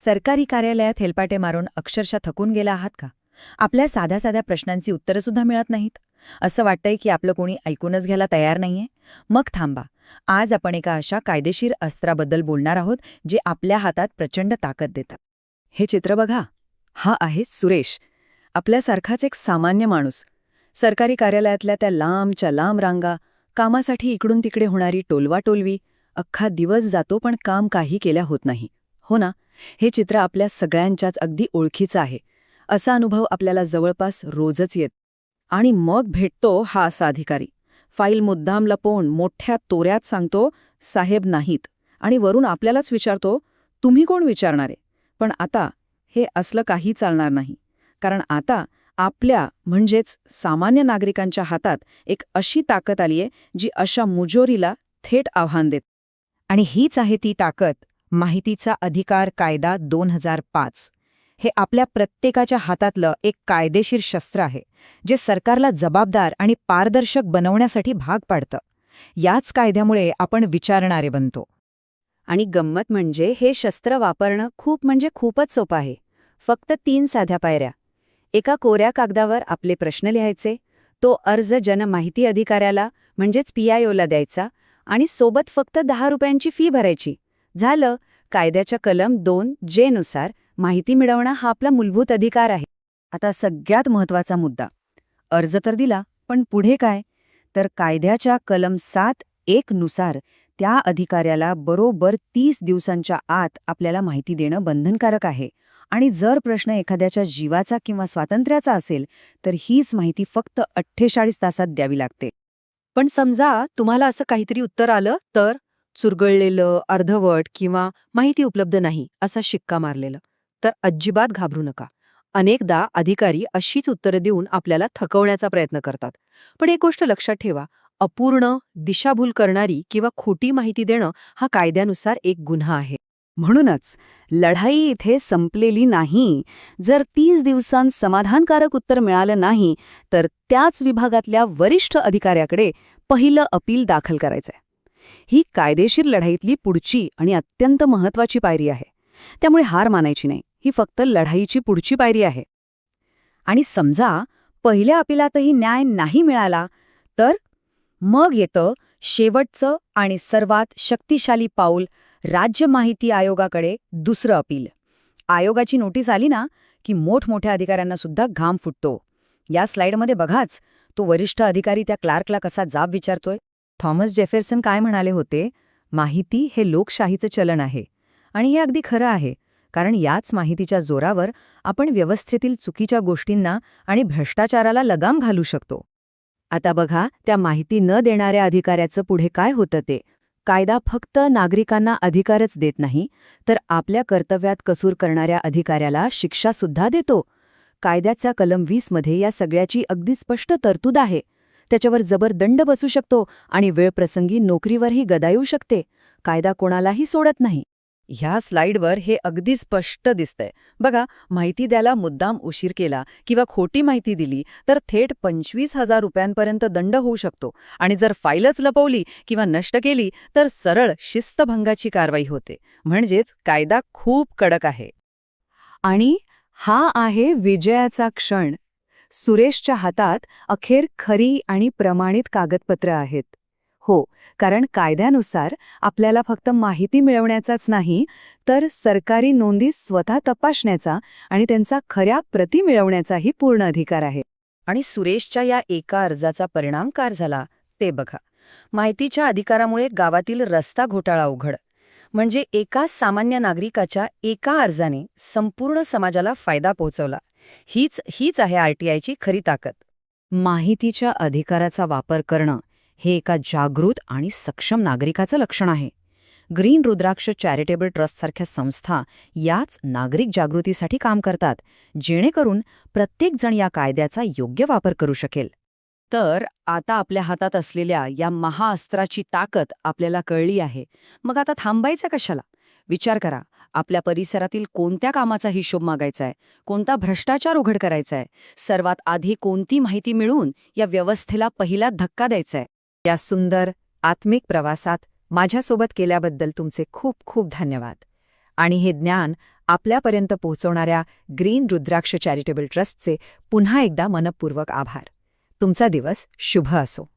सरकारी कार्यालयात हेलपाटे मारून अक्षरशः थकून गेला आहात का? आपल्या साध्या साध्या प्रश्नांची उत्तरंसुद्धा मिळत नाहीत. असं वाटतंय की आपलं कोणी ऐकूनच घ्यायला तयार नाहीये? मग थांबा. आज आपण एका अशा कायदेशीर अस्त्राबद्दल बोलणार आहोत जे आपल्या हातात प्रचंड ताकद देतं हे चित्र बघा. हा आहे सुरेश. आपल्यासारखाच एक सामान्य माणूस. सरकारी कार्यालयातल्या त्या लांबच्या लांब रांगा कामासाठी इकडून तिकडे होणारी टोलवाटोलवी अख्खा दिवस जातो पण काम काही केल्या होत नाही. हो ना हे चित्र आपल्या सगळ्यांच्याच अगदी ओळखीचं आहे. असा अनुभव आपल्याला जवळपास रोजच येत. आणि मग भेटतो हा असा अधिकारी. फाईल मुद्दाम लपवून मोठ्या तोऱ्यात सांगतो साहेब नाहीत. आणि वरून आपल्यालाच विचारतो तुम्ही कोण विचारणारे? पण आता हे असलं काही चालणार नाही. कारण आता आपल्या म्हणजेच सामान्य नागरिकांच्या हातात एक अशी ताकद आलीये जी अशा मुजोरीला थेट आव्हान देत. आणि हीच आहे ती ताकद माहितीचा अधिकार कायदा दोन हजार पाच. हे आपल्या प्रत्येकाच्या हातातलं एक कायदेशीर शस्त्र आहे जे सरकारला जबाबदार आणि पारदर्शक बनवण्यासाठी भाग पाडतं. याच कायद्यामुळे आपण विचारणारे बनतो. आणि गंमत म्हणजे हे शस्त्र वापरणं खूप म्हणजे खूपच सोपं आहे. फक्त तीन साध्या पायऱ्या. एका कोऱ्या कागदावर आपले प्रश्न लिहायचे तो अर्ज जनमाहिती अधिकाऱ्याला म्हणजेच पीआयओला द्यायचा आणि सोबत फक्त दहा रुपयांची फी भरायची. झालं कायद्याच्या कलम दोन जे नुसार माहिती मिळवणं हा आपला मूलभूत अधिकार आहे. आता सगळ्यात महत्त्वाचा मुद्दा. अर्ज तर दिला पण पुढे काय? तर कायद्याच्या कलम सात एक नुसार त्या अधिकाऱ्याला बरोबर तीस दिवसांच्या आत आपल्याला माहिती देणं बंधनकारक आहे. आणि जर प्रश्न एखाद्याच्या जीवाचा किंवा स्वातंत्र्याचा असेल तर हीच माहिती फक्त अठ्ठेचाळीस तासात द्यावी लागते. पण समजा तुम्हाला असं काहीतरी उत्तर आलं तर? चुरगळलेलं अर्धवट किंवा माहिती उपलब्ध नाही असा शिक्का मारलेलं. तर अजिबात घाबरू नका. अनेकदा अधिकारी अशीच उत्तरं देऊन आपल्याला थकवण्याचा प्रयत्न करतात. पण एक गोष्ट लक्षात ठेवा अपूर्ण दिशाभूल करणारी किंवा खोटी माहिती देणं हा कायद्यानुसार एक गुन्हा आहे. म्हणूनच लढाई इथे संपलेली नाही. जर तीस दिवसांत समाधानकारक उत्तर मिळालं नाही तर त्याच विभागातल्या वरिष्ठ अधिकाऱ्याकडे पहिलं अपील दाखल करायचंय. ही कायदेशीर लढाईतली पुढची आणि अत्यंत महत्वाची पायरी आहे. त्यामुळे हार मानायची नाही. ही फक्त लढाईची पुढची पायरी आहे. आणि समजा पहिल्या अपिलातही न्याय नाही मिळाला तर मग येतं शेवटचं आणि सर्वात शक्तिशाली पाऊल राज्य माहिती आयोगाकडे दुसरं अपील. आयोगाची नोटीस आली ना की मोठमोठ्या अधिकाऱ्यांना सुद्धा घाम फुटतो. या स्लाइडमध्ये बघाच तो वरिष्ठ अधिकारी त्या क्लार्कला कसा जाब विचारतोय. थॉमस जेफेरसन काय म्हणाले होते? माहिती हे लोकशाहीचं चलन आहे. आणि हे अगदी खरं आहे कारण याच माहितीच्या जोरावर आपण व्यवस्थेतील चुकीच्या गोष्टींना आणि भ्रष्टाचाराला लगाम घालू शकतो. आता बघा त्या माहिती न देणाऱ्या अधिकाऱ्याचं पुढे काय होतं ते. कायदा फक्त नागरिकांना अधिकारच देत नाही तर आपल्या कर्तव्यात कसूर करणाऱ्या अधिकाऱ्याला शिक्षासुद्धा देतो. कायद्याचा कलम वीसमध्ये या सगळ्याची अगदी स्पष्ट तरतूद आहे. त्याच्यावर जबर दंड बसू शकतो आणि वेळप्रसंगी नोकरीवरही गदा येऊ शकते. कायदा कोणालाही सोडत नाही. ह्या स्लाइडवर हे अगदी स्पष्ट दिसतंय. बघा माहिती द्यायला मुद्दाम उशीर केला किंवा खोटी माहिती दिली तर थेट पंचवीस हजार रुपयांपर्यंत दंड होऊ शकतो आणि जर फाईलच लपवली किंवा नष्ट केली तर सरळ शिस्तभंगाची कारवाई होते. म्हणजेच कायदा खूप कडक आहे. आणि हा आहे विजयाचा क्षण. सुरेशच्या हातात अखेर खरी आणि प्रमाणित कागदपत्र आहेत. हो कारण कायद्यानुसार आपल्याला फक्त माहिती मिळवण्याचाच नाही तर सरकारी नोंदी स्वतः तपासण्याचा आणि त्यांचा खऱ्या प्रती मिळवण्याचाही पूर्ण अधिकार आहे. आणि सुरेशच्या या एका अर्जाचा परिणाम कार झाला ते बघा. माहितीच्या अधिकारामुळे गावातील रस्ता घोटाळा उघड. म्हणजे एका सामान्य नागरिकाच्या एका अर्जाने संपूर्ण समाजाला फायदा पोहोचवला. हीच हीच आहे आरटीआयची खरी ताकद. माहितीच्या अधिकाराचा वापर करणं हे एका जागृत आणि सक्षम नागरिकाचं लक्षण आहे. ग्रीन रुद्राक्ष चॅरिटेबल ट्रस्टसारख्या संस्था याच नागरिक जागृतीसाठी काम करतात जेणेकरून प्रत्येकजण या कायद्याचा योग्य वापर करू शकेल. तर आता आपल्या हातात असलेल्या या महाअस्त्राची ताकद आपल्याला कळली आहे. मग आता थांबायचं कशाला? विचार करा आपल्या परिसरातील कोणत्या कामाचा हिशोब मागायचा आहे कोणता भ्रष्टाचार उघड करायचा आहे सर्वात आधी कोणती माहिती मिळवून या व्यवस्थेला पहिला धक्का द्यायचा आहे या सुंदर आत्मिक प्रवासात माझ्यासोबत केल्याबद्दल तुमचे खूप खूप धन्यवाद. आणि हे ज्ञान आपल्यापर्यंत पोहोचवणाऱ्या ग्रीन रुद्राक्ष चॅरिटेबल ट्रस्टचे पुन्हा एकदा मनपूर्वक आभार. तुमचा दिवस शुभ असो.